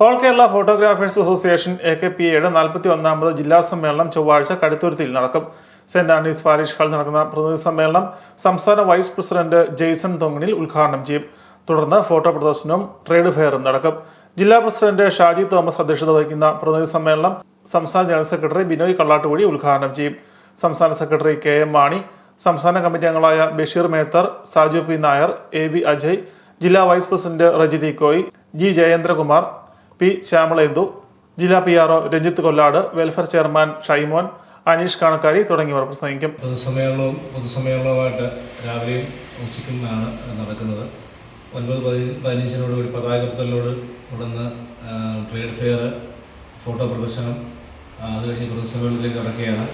All Kerala photographers association A K P എയുടെ നാൽപ്പത്തി ഒന്നാമത് ജില്ലാ സമ്മേളനം ചൊവ്വാഴ്ച കടുത്തുരുത്തിയിൽ നടക്കും. സെന്റ് ആന്റണീസ് പാരിഷ് ഹാളിൽ നടക്കുന്ന പ്രതിനിധി സമ്മേളനം സംസ്ഥാന വൈസ് പ്രസിഡന്റ് ജെയ്സൺ തൊങ്ങണിൽ ഉദ്ഘാടനം ചെയ്യും. തുടർന്ന് ഫോട്ടോ പ്രദർശനവും ട്രേഡ് ഫെയറും നടക്കും. ജില്ലാ പ്രസിഡന്റ് ഷാജി തോമസ് അധ്യക്ഷത വഹിക്കുന്ന പ്രതിനിധി സമ്മേളനം സംസ്ഥാന ജനറൽ സെക്രട്ടറി ബിനോയ് കള്ളാട്ടുകൂടി ഉദ്ഘാടനം ചെയ്യും. സംസ്ഥാന സെക്രട്ടറി കെ എം മാണി സംസ്ഥാന കമ്മിറ്റി അംഗങ്ങളായ Basheer Methar Saju P Nair A V Ajay ജില്ലാ vice president Rejithi Koy G Jayendrakumar P Shyamalendu ജില്ലാ P R O Ranjith Kollad welfare chairman Shaimon Aneesh Kanakkari തുടങ്ങിയവർ പ്രസംഗിക്കും. പൊതുസമ്മേളനവും പൊതുസമ്മേളനവുമായിട്ട് രാവിലെയും ഉച്ചയ്ക്കും ആണ് നടക്കുന്നത്. ഒൻപത് പതി പതിനഞ്ചിനോട് ഒരു പതാകത്തലോട് തുടർന്ന് ട്രേഡ് ഫെയർ ഫോട്ടോ പ്രദർശനം അത് കഴിഞ്ഞ് പൊതുസമ്മേളനത്തിലേക്ക് കടക്കുകയാണ്.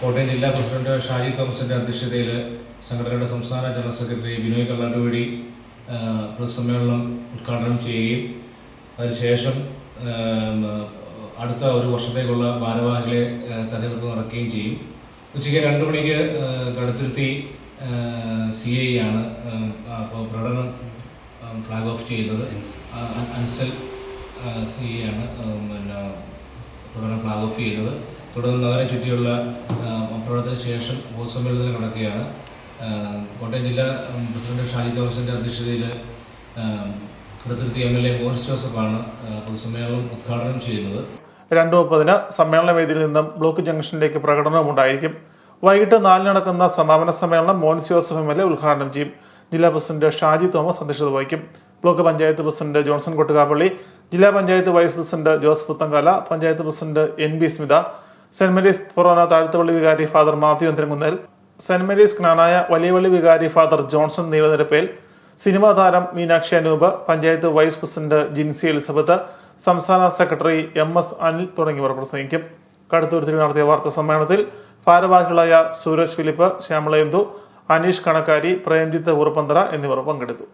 കോട്ടയം ജില്ലാ പ്രസിഡന്റ് ഷാജി തോമസിന്റെ അധ്യക്ഷതയിൽ സംഘടനയുടെ സംസ്ഥാന ജനറൽ സെക്രട്ടറി ബിനോയ് കള്ളാട്ടുവഴി പൊതുസമ്മേളനം ഉദ്ഘാടനം ചെയ്യുകയും അതിനുശേഷം അടുത്ത ഒരു വർഷത്തേക്കുള്ള ഭാരവാഹികളെ തെരഞ്ഞെടുപ്പ് നടക്കുകയും ചെയ്യും. ഉച്ചയ്ക്ക് രണ്ട് മണിക്ക് കടുത്തിരുത്തി സി ഐ ആണ് അപ്പോൾ പ്രകടനം ഫ്ലാഗ് ഓഫ് ചെയ്യുന്നത്. അൻസൽ സി ഐ ആണ് പിന്നെ പ്രകടനം ഫ്ലാഗ് ഓഫ് ചെയ്യുന്നത്. തുടർന്ന് നഗരം ചുറ്റിയുള്ള പ്രകടനത്തിന് ശേഷം പൊതുസമ്മേളനത്തിൽ നടക്കുകയാണ്. കോട്ടയം ജില്ലാ പ്രസിഡന്റ് ഷാജി തോമസിന്റെ അധ്യക്ഷതയിൽ Kaduthuruthy M L A Boris ജോസഫാണ് പൊതുസമ്മേളനം ഉദ്ഘാടനം ചെയ്യുന്നത്. രണ്ടു മുപ്പതിന് സമ്മേളന വേദിയിൽ നിന്നും ബ്ലോക്ക് ജംഗ്ഷനിലേക്ക് പ്രകടനവും ഉണ്ടായിരിക്കും. വൈകിട്ട് നാലിന് നടക്കുന്ന സമാപന സമ്മേളനം Mons Joseph M L A ഉദ്ഘാടനം ചെയ്യും. ജില്ലാ പ്രസിഡന്റ് ഷാജി തോമസ് അധ്യക്ഷത വഹിക്കും. Block panchayat president Johnson Kottukappally ജില്ലാ panchayat vice president Jose Puthenkala panchayat president N B Smitha saint Mary's ഫൊറോന താഴ്ത്തപ്പള്ളി വികാരി father Mathew Antharamkunnel saint Mary's Knanaya Valiyavally വികാരി father Johnson Neelanirappel cinema താരം Meenakshi Anoop panchayat vice president Jincy Elizabeth സംസ്ഥാന secretary M S Anil തുടങ്ങിയവർ പ്രസംഗിക്കും. കടുത്തുരുത്തിൽ നടത്തിയ വാർത്താ സമ്മേളനത്തിൽ ഭാരവാഹികളായ സൂരജ് ഫിലിപ്പ് ശ്യാമളേന്ദു അനീഷ് കണക്കാരി പ്രേംജിത്ത് ഉറപ്പന്തറ എന്നിവർ പങ്കെടുത്തു.